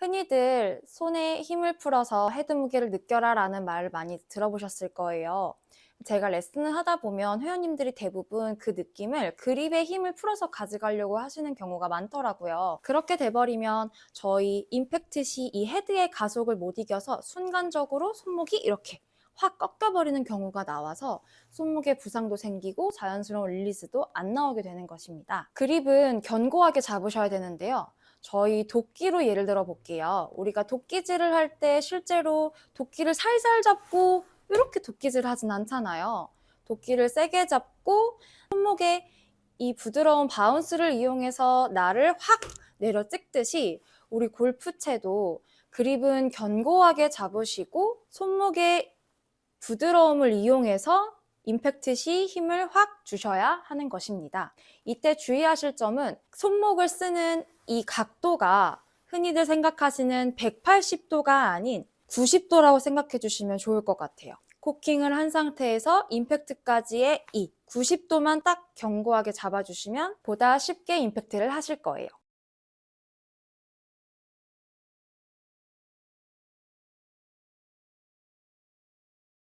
흔히들 손에 힘을 풀어서 헤드 무게를 느껴라 라는 말을 많이 들어보셨을 거예요. 제가 레슨을 하다 보면 회원님들이 대부분 그 느낌을 그립에 힘을 풀어서 가져가려고 하시는 경우가 많더라고요. 그렇게 돼버리면 저희 임팩트 시 이 헤드의 가속을 못 이겨서 순간적으로 손목이 이렇게 확 꺾여버리는 경우가 나와서 손목에 부상도 생기고 자연스러운 릴리즈도 안 나오게 되는 것입니다. 그립은 견고하게 잡으셔야 되는데요. 저희 도끼로 예를 들어 볼게요. 우리가 도끼질을 할 때 실제로 도끼를 살살 잡고 이렇게 도끼질 하진 않잖아요. 도끼를 세게 잡고 손목에 이 부드러운 바운스를 이용해서 나를 확 내려 찍듯이 우리 골프채도 그립은 견고하게 잡으시고 손목에 부드러움을 이용해서 임팩트 시 힘을 확 주셔야 하는 것입니다. 이때 주의하실 점은 손목을 쓰는 이 각도가 흔히들 생각하시는 180도가 아닌 90도라고 생각해 주시면 좋을 것 같아요. 코킹을 한 상태에서 임팩트까지의 이 90도만 딱 견고하게 잡아주시면 보다 쉽게 임팩트를 하실 거예요.